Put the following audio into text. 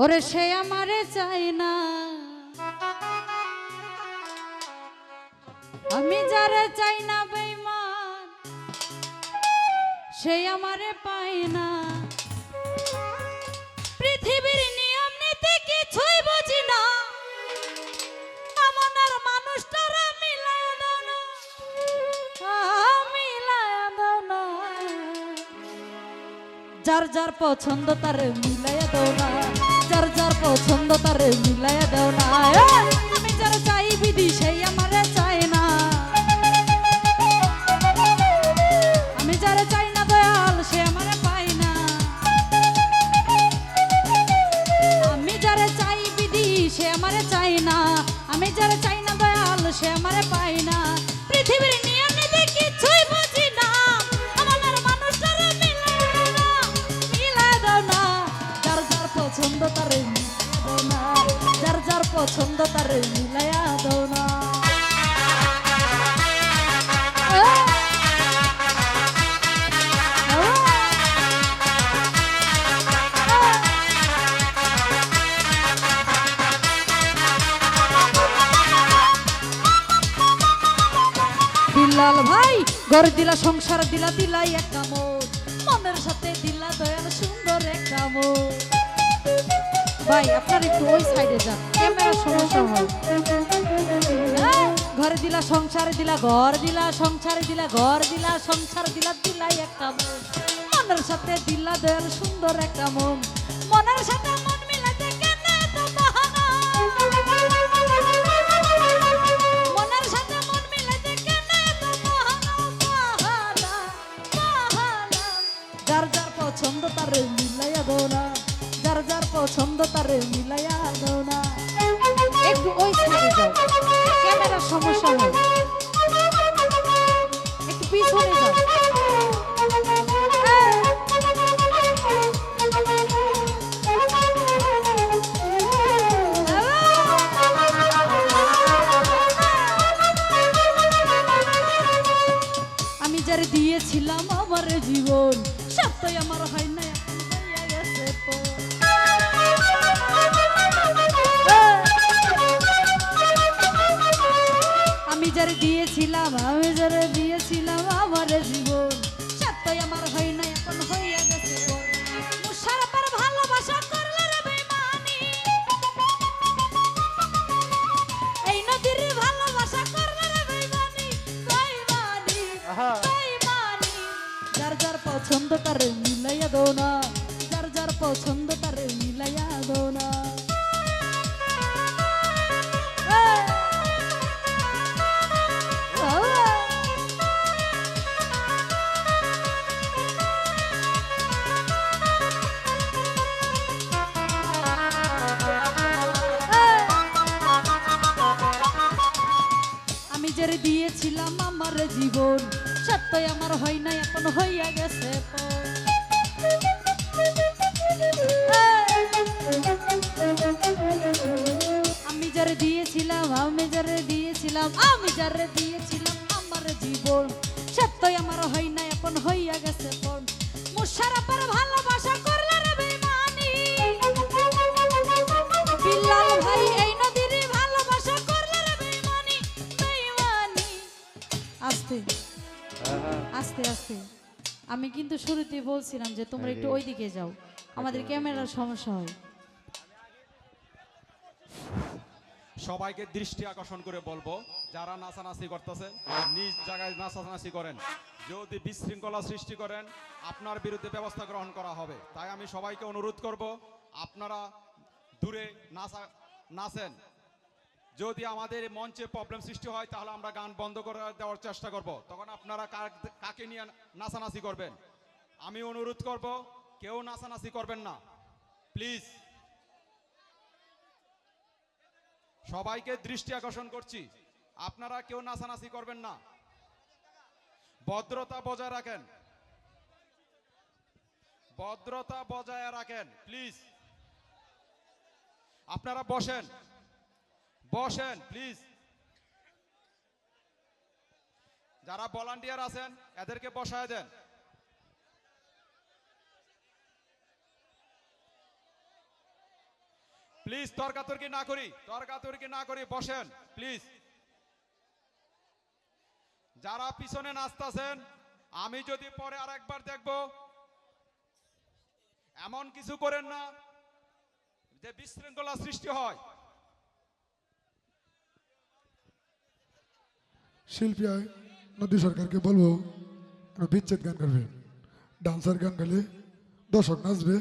ওরে সে আমারে চাই না। আমি যারে চাই না বেইমান, সে আমারে পাই না। পৃথিবীর নিয়ম নীতি কিছুই বুঝি না। এমন আর মানুষটারা না। যার যার পছন্দ তার মিলাইয়া দাও না। দাও না। আমি যার চাই বিধি, সেই আমারে চাই না। আমি যার চাই না দয়াল, সে আমারে পাই না। আমি যারে চাই বিধি, সে আমারে চাই না। আমি যারে চাই না দয়াল, সে আমারে পাই না। পৃথিবীর পছন্দ তারে দিল্লাল ভাই, ঘর দিলা, সংসার দিলা, দিলাই এক কামড়। মনের সাথে দিলা দয়াল সুন্দর এক কামড়। ভাই, আপনার একটু ওই সাইডে যান। ক্যামেরা সমস্যা হয়। ঘরে দিলা সংসারে, দিলা ঘর, দিলা সংসারে, দিলা ঘর, দিলা সংসার, দিলা দিলাই এক কামড় মনের সাথে দিলা দয়াল, সুন্দর এক কামড় মনের সাথে মন মনের সাথে মন তার ওই সাইডে যাও ক্যামেরার সমস্যা হয় একটু পিছনে যাও আমি যারে দিয়েছিলাম আমার জীবন সত্যই আমার হয় না। যারে দিয়েছিলাম আমি যারে দিয়েছিলাম আমার জীবন সত্যই আমার হয় না এখন হইয়া গেছে মুশারফের ভালোবাসা করলে রে বেঈমানি। এই নদীর ভালোবাসা করলে রে বেঈমানি, বেঈমানি, বেঈমানি। যার যার পছন্দ তার মিলাইয়া দো না যার যার পছন্দ তার জীবন সত্যই আমার হয় না এখন হইয়া গেছে। আমি যারে দিয়েছিলাম, আমি যারে দিয়েছিলাম, আমি যারে দিয়েছিলাম আমার জীবন সত্যই আমার হয় না এখন হইয়া গেছে পর মুশারফের ভালোবাসা আস্তে। আস্তে আস্তে। আমি কিন্তু শুরুতে বলছিলাম যে তোমরা একটু ওই দিকে যাও। আমাদের ক্যামেরার সমস্যা হয়। সবাইকে দৃষ্টি আকর্ষণ করে বলব যারা নাচানাচি করতেছেন নিজ জায়গায় নাচানাচি করেন। যদি বিশৃঙ্খলা সৃষ্টি করেন আপনার বিরুদ্ধে ব্যবস্থা গ্রহণ করা হবে। তাই আমি সবাইকে অনুরোধ করব আপনারা দূরে নাচা নাচেন। যদি আমাদের মঞ্চে প্রবলেম সৃষ্টি হয়, তাহলে আমরা গান বন্ধ করে দেওয়ার চেষ্টা করব। তখন আপনারা কাকে নিয়ে নাচানাচি করবেন? আমি অনুরোধ করব, কেউ নাচানাচি করবেন না। প্লিজ সবাইকে দৃষ্টি আকর্ষণ করছি। আপনারা কেউ নাচানাচি করবেন না। ভদ্রতা বজায় রাখেন। ভদ্রতা বজায় রাখেন প্লিজ আপনারা বসেন। বসেন প্লিজ যারা ভলান্টিয়ার আছেন, এদেরকে বসায় দেন। প্লিজ তর্কাতর্কি না করি, তর্কাতর্কি না করি, বসেন প্লিজ যারা পিছনে নাচতেছেন, আমি যদি পরে আর একবার দেখব, এমন কিছু করেন না যে বিশৃঙ্খলা সৃষ্টি হয়। শিল্পী নদী সরকারকে বলব বিচ্ছেদ গান করবে ডান্সার গান গালে দর্শক নাচবে।